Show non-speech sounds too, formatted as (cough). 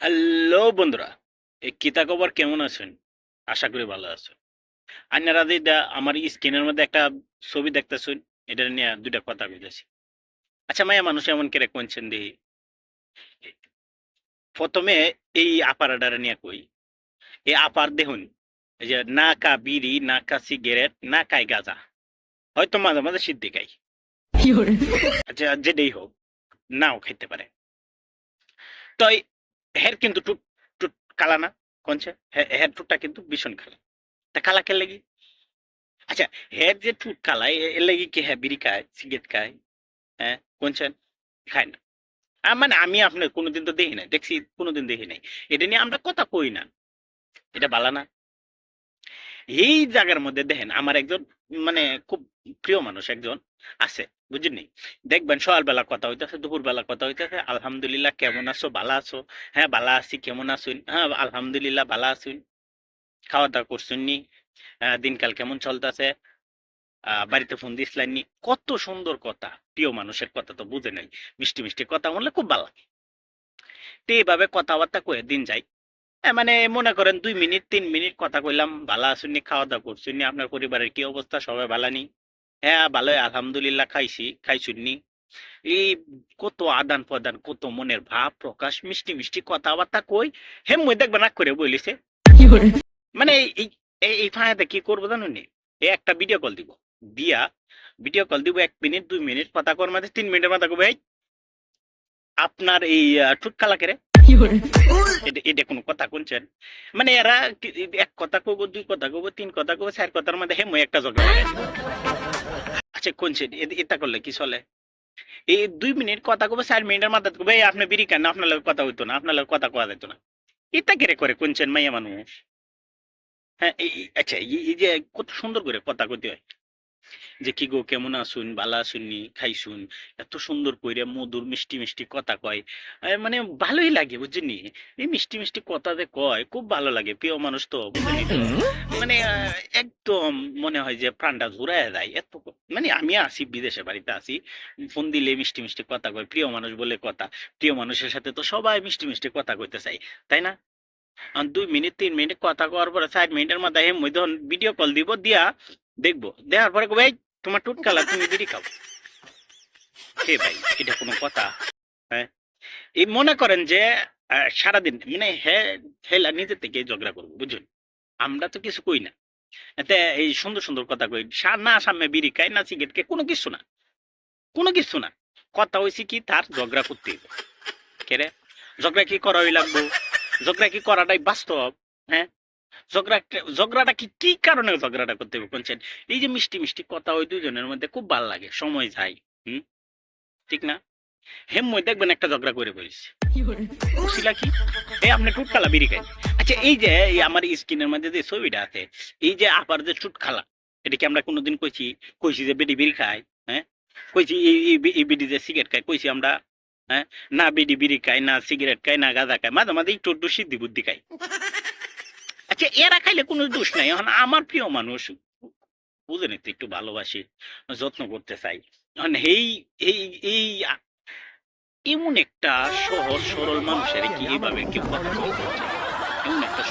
Hello বন্ধুরা এই কিতা খবর কেমন আছেন? আশা করি ভালো আছেন। আপনারা যেটা আমার স্ক্রিনের মধ্যে একটা ছবি দেখতেছেন এটা নিয়ে দুইটা কথা কইতেছি। আচ্ছা মায়া মানুষ এমন কেরে কোনছেন দেখি প্রথমে এই আপারাডারে নিয়ে কই। এই আপার দেখুন এই যে না কা বিড়ি না কা সিগারেট না কাই গাজা। হয়তো মাঝে মাঝে সিদ্ধি খাই। আচ্ছা যেটাই হোক নাও খাইতে পারে। তো হের কিন্তু টুট টুট কালা না কোনছে হের টুটটা কিন্তু ভীষণ কালা। তা কালা কে লাগি? আচ্ছা হের যে টুট কালা এর লাগি কি হ্যাঁ বিড়ি খায় সিগারেট খায় হ্যাঁ কোনছেন খায় না। আ, মানে আমি আপনার কোনোদিন তো দেখি নাই দেখছি কোনোদিন দেখি নাই। এটা নিয়ে আমরা কথা কই না। এটা বালা না। এই জায়গার মধ্যে দেখেন আমার একজন মানে খুব প্রিয় মানুষ একজন আছে। বুঝলেন দেখবেন সকালবেলা কথা হইতেছে, দুপুরবেলা কথা হইতেছে, আলহামদুলিল্লাহ কেমন আছো, ভালো আছো? হ্যাঁ ভালো আছি, কেমন আছুন? হ্যাঁ আলহামদুলিল্লাহ ভালো আছুন খাওয়া দাওয়া করছুন নি দিনকাল কেমন চলতেছে? বাড়িতে ফোন দিছিলেন নি কত সুন্দর কথা। প্রিয় মানুষের কথা তো বুঝে নাই। মিষ্টি মিষ্টি কথা বললে খুব ভালো লাগে। তো এইভাবে কথাবার্তা কয়ে দিন যাই। মানে মনে করেন দুই মিনিট, তিন মিনিট কথা কইলাম, ভালো আসুননি খাওয়া দাওয়া করছুননি, আপনার পরিবারের কি অবস্থা? সবাই ভালো নি হ্যাঁ ভালোই আলহামদুলিল্লাহ খাইছি খাইছুননি এই কত আদান প্রদান কত মনের ভাব প্রকাশ মিষ্টি মিষ্টি কথাবার্তা কই? হে মই দেখবে না করে? বলিছে মানে এই এই- ফাঁয়াতে কি করব জানো নি? এই একটা ভিডিও কল দিব। দিয়া ভিডিও কল দিব এক মিনিট দুই মিনিট কথা কর মাঝে তিন মিনিটের মাথা কবে আপনার এই টুটকালা কেরে এটা মানে এরা এক কথা কব, দুই কথা কব, তিন কথা কব, চার কথার মধ্যে হে, মই একটা জগা আচ্ছা কোনছেন এটা করলে কি চলে? এই দুই মিনিট কথা কব, চার মিনিটের মাথায় কবে আপনি বিড়ি কেন আপনার লগে কথা হইতো না, আপনার লগে কথা কওয়া যেত না। এটা কেরে করে কোনছেন মাইয়া মানুষ? হ্যাঁ আচ্ছা এই যে কত সুন্দর করে কথা কইতে হয়। যে কি গো কেমন আসুন ভালো আসুননি খাইছুন? এত সুন্দর কইরে মধুর মিষ্টি মিষ্টি কথা কয়। মানে ভালোই লাগে বুঝছেন? এই মিষ্টি মিষ্টি কথা যে কয় খুব ভালো লাগে প্রিয় মানুষ তো মানে একদম মনে হয় যে প্রাণটা জুড়ায় যায় এত মানে আমি আসি বিদেশে বাড়িতে আসি ফোন দিলে মিষ্টি মিষ্টি কথা কয় প্রিয় মানুষ বলে কথা। প্রিয় মানুষের সাথে তো সবাই মিষ্টি মিষ্টি কথা কইতে চাই তাই না? দুই মিনিট তিন মিনিট কথা কওয়ার পরে চার মিনিটের মধ্যে হেম ভিডিও কল দিব দিয়া দেখব। দেওয়ার পরে "এই, তোমার টুটকালা (laughs) তুমি বিড়ি খাও। হে ভাই এটা কোনো কথা? হ্যাঁ? এই মনে করেন যে সারাদিন মানে হে হেলা নিজে থেকে ঝগড়া করব বুঝুন আমরা তো কিছু কই না। এতে এই সুন্দর সুন্দর কথা কই না সামনে বিড়ি খাই না সিগারেট খাই কোনো কিছু না। কোনো কিছু না। কথা হয়েছে কি তার ঝগড়া করতে হইব। কেরে ঝগড়া কি করা হই লাগবো? ঝগড়া কি করাটাই বাস্তব? হ্যাঁ? ঝগড়া ঝগড়াটা কি কি কারণে ঝগড়াটা করতে হবে কোনছেন এই যে মিষ্টি মিষ্টি কথা ওই দুজনের মধ্যে খুব ভালো লাগে, সময় যায়, হুম? ঠিক না? দেখবেন একটা ঝগড়া করে কি? আপনি বিড়ি খাই আচ্ছা এই যে আমার স্কিনের মধ্যে যে ছবিটা আছে, এই যে আপার যে টুটখালা এটা কি আমরা কোনোদিন কইছি? কইছি যে বেডি বিড়ি খাই হ্যাঁ? কইছি এই বিড়ি যে সিগারেট খাই কইছি আমরা হ্যাঁ? না বিড়ি বিড়ি খাই না সিগারেট খাই না গাঁজা খাই মাঝে মাঝে একটু সিদ্ধি বুদ্ধি খাই আচ্ছা এরা খাইলে কোনো দোষ নাই এখন আমার প্রিয় মানুষ, বুঝেনি তো একটু ভালোবাসি, যত্ন করতে চাই এখন এই এই এই এমন একটা সহজ, সরল মানুষের কি এইভাবে কেউ কথা বলতে পারে?